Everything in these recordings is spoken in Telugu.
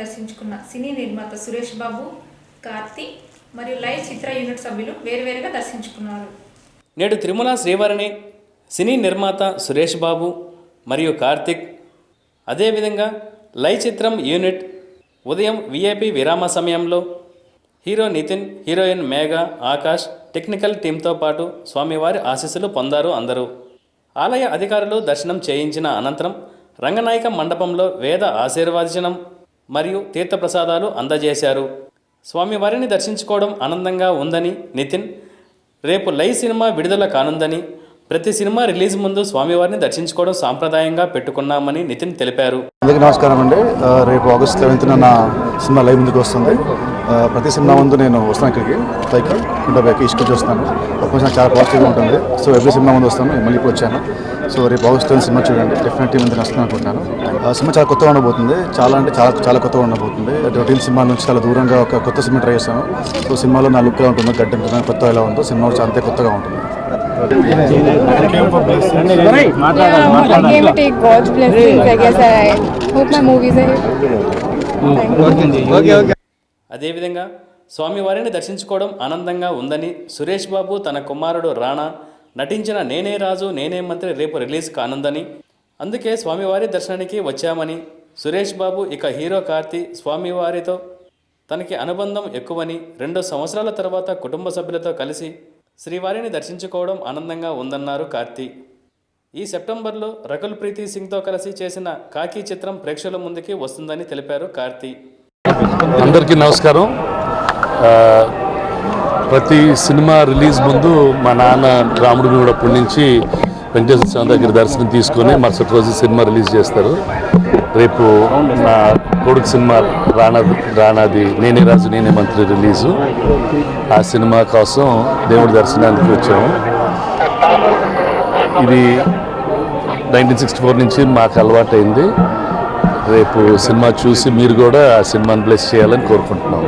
దర్శించుకున్న సినీ నిర్మాత సురేష్ బాబు కార్తీ మరియు లైవ్ చిత్ర యూనిట్ సభ్యులు వేరువేరుగా దర్శించుకున్నారు. నేడు తిరుమల శ్రీవారిని సినీ నిర్మాత సురేష్ బాబు మరియు కార్తిక్ అదేవిధంగా లై చిత్రం యూనిట్ ఉదయం విఐపి విరామ సమయంలో హీరో నితిన్ హీరోయిన్ మేఘ ఆకాష్ టెక్నికల్ టీంతో పాటు స్వామివారి ఆశీస్సులు పొందారు అందరూ. ఆలయ అధికారులు దర్శనం చేయించిన అనంతరం రంగనాయక మండపంలో వేద ఆశీర్వచనం మరియు తీర్థప్రసాదాలు అందజేశారు. స్వామివారిని దర్శించుకోవడం ఆనందంగా ఉందని నితిన్ రేపు లై సినిమా విడుదల కానుందని ప్రతి సినిమా రిలీజ్ ముందు స్వామివారిని దర్శించుకోవడం సాంప్రదాయంగా పెట్టుకున్నామని నితిన్ తెలిపారు. అందరికీ నమస్కారం అండి. రేపు ఆగస్ట్ లెవెన్త్న నా సినిమా లైవ్ ముందుకు వస్తుంది. ప్రతి సినిమా ముందు నేను వస్తాను ఇక్కడికి. పైకి కుంట పైకి ఇసుకు చూస్తాను. అప్పుడు చాలా పాజిటివ్గా ఉంటుంది. సో ఎవ్రీ సినిమా ముందు వస్తాను. మళ్ళీ ఇప్పుడు వచ్చాను. సో రేపు ఆగస్ట్ సినిమా చూడండి. డెఫినెట్లీ ముందు నష్టం అనుకుంటున్నాను. ఆ, సినిమా చాలా కొత్తగా ఉండబోతుంది. చాలా అంటే చాలా చాలా కొత్తగా ఉండబోతుంది. రొటీన్ సినిమా నుంచి చాలా దూరంగా ఒక కొత్త సినిమా ట్రై చేస్తాను సో సినిమాలో నా లుక్గా ఉంటుంది ఉంటుందో గడ్డ ఉంటుందో కొత్త ఎలా ఉందో సినిమా అంతే కొత్తగా ఉంటుంది. అదేవిధంగా స్వామివారిని దర్శించుకోవడం ఆనందంగా ఉందని సురేష్ బాబు తన కుమారుడు రాణా నటించిన నేనే రాజు నేనే మంత్రి రేపు రిలీజ్ కానుందని. అందుకే స్వామివారి దర్శనానికి వచ్చామని. సురేష్ బాబు ఇక హీరో కార్తీ స్వామివారితో తనకి అనుబంధం ఎక్కువని రెండు సంవత్సరాల తర్వాత కుటుంబ సభ్యులతో కలిసి శ్రీవారిని దర్శించుకోవడం ఆనందంగా ఉందన్నారు కార్తీ. ఈ సెప్టెంబర్లో రకుల్ ప్రీతి సింగ్తో కలిసి చేసిన కాకి చిత్రం ప్రేక్షకుల ముందుకి వస్తుందని తెలిపారు కార్తీ. అందరికీ నమస్కారం. ప్రతి సినిమా రిలీజ్ ముందు మా నాన్న రాముడు కూడా అప్పటి నుంచి వెంకటేశ్వర స్వామి దగ్గర దర్శనం తీసుకొని మరుసటి రోజు సినిమా రిలీజ్ చేస్తారు. రేపు నా కొడుకు సినిమా రానా రానాది నేనే రాజు నేనే మంత్రి రిలీజు. ఆ సినిమా కోసం దేవుడి దర్శనానికి వచ్చాము. ఇది నైన్టీన్ సిక్స్టీ ఫోర్ నుంచి మాకు అలవాటైంది. రేపు సినిమా చూసి మీరు కూడా ఆ సినిమాని బ్లెస్ చేయాలని కోరుకుంటున్నాం.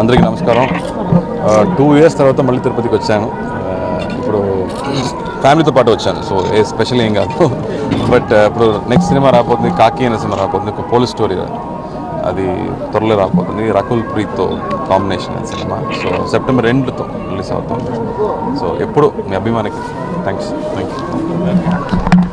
అందరికీ నమస్కారం. టూ ఇయర్స్ తర్వాత మళ్ళీ తిరుపతికి వచ్చాను. ఇప్పుడు ఫ్యామిలీతో పాటు వచ్చాను. సో ఏ స్పెషల్ ఏం కాదు. బట్ ఇప్పుడు నెక్స్ట్ సినిమా రాబోతుంది కాకి అనే సినిమా రాబోతుంది ఒక పోలీస్ స్టోరీ. అది త్వరలో రాబోతుంది రకుల్ ప్రీత్తో కాంబినేషన్ సినిమా. సో సెప్టెంబర్ రెండుతో రిలీజ్ అవుతుంది. సో ఎప్పుడు మీ అభిమానికి థ్యాంక్స్ థ్యాంక్ యూ